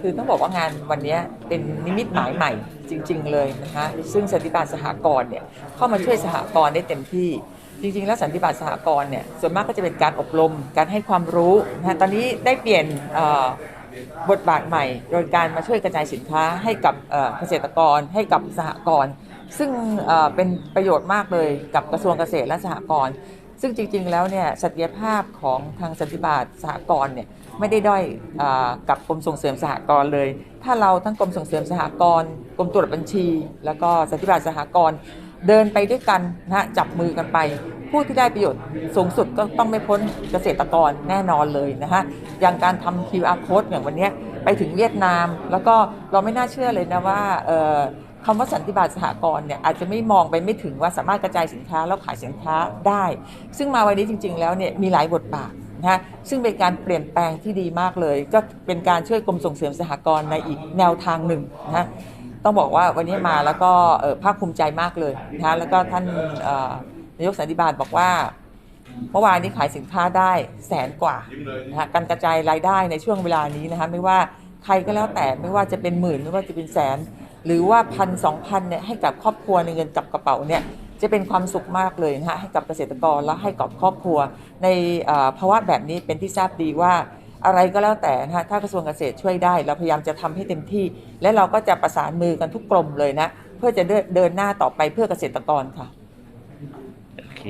คือต้องบอกว่างานวันนี้เป็นนิมิตหมายใหม่จริง ๆ เลยนะคะซึ่งสันติบาลสหกรณ์เนี่ยเข้ามาช่วยสหกรณ์ได้เต็มที่ จริง ๆ แล้วสันติบาลสหกรณ์เนี่ยส่วนมากก็จะเป็นการอบรมการให้ความรู้นะคะตอนนี้ได้เปลี่ยนบทบาทใหม่ โดยการมาช่วยกระจายสินค้าให้กับเกษตรกรให้กับสหกรณ์ซึ่งเป็นประโยชน์มากเลยกับกระทรวงเกษตรและสหกรณ์ ซึ่งจริงๆแล้วเนี่ยศักยภาพของทางสันติบาลสหกรณ์เนี่ยไม่ได้ด้อยอกับกรมส่งเสริมสหกรณ์เลย ถ้าเราทั้งกรมส่งเสริมสหกรณ์กรมตรวจบัญชี แล้วก็สันติบาลสหกรณ์เดินไปด้วยกันนะจับมือกันไป ผู้ที่ได้ประโยชน์สูงสุดก็ต้องไม่พ้นเกษตรกรแน่นอนเลยนะฮะอย่างการทำ QR code อย่างวันนี้ไปถึงเวียดนาม แล้วก็เราไม่น่าเชื่อเลยนะว่า คำว่าสันติบาลสหกรณ์เนี่ยอาจจะไม่มองไปไม่ถึงว่าสามารถกระจายสินค้าแล้วขายสินค้าได้ ซึ่งมาวันนี้จริง ๆ แล้วเนี่ยมีหลายบทบาทนะฮะซึ่งเป็นการเปลี่ยนแปลงที่ดีมากเลย ก็เป็นการช่วยกรมส่งเสริมสหกรณ์ในอีกแนวทางหนึ่งนะฮะต้องบอกว่าวันนี้มาแล้วก็ภาคภูมิใจมากเลยนะแล้วก็ท่านนายกสันติบาลบอกว่าเมื่อวานนี้ขายสินค้าได้แสนกว่านะฮะการกระจายรายได้ในช่วงเวลานี้นะคะไม่ว่าใครก็แล้วแต่ไม่ว่าจะเป็นหมื่นไม่ว่าจะเป็นแสน หรือว่าพันสองพันเนี่ยให้กับครอบครัวในเงินกับกระเป๋าเนี่ยจะเป็นความสุขมากเลยนะฮะให้กับเกษตรกรและให้กับครอบครัว ในภาวะแบบนี้เป็นที่ทราบดีว่าอะไรก็แล้วแต่นะฮะถ้ากระทรวงเกษตรช่วยได้ เราพยายามจะทำให้เต็มที่ และเราก็จะประสานมือกันทุกกรมเลยนะ เพื่อจะเดินหน้าต่อไปเพื่อเกษตรกรค่ะ โอเค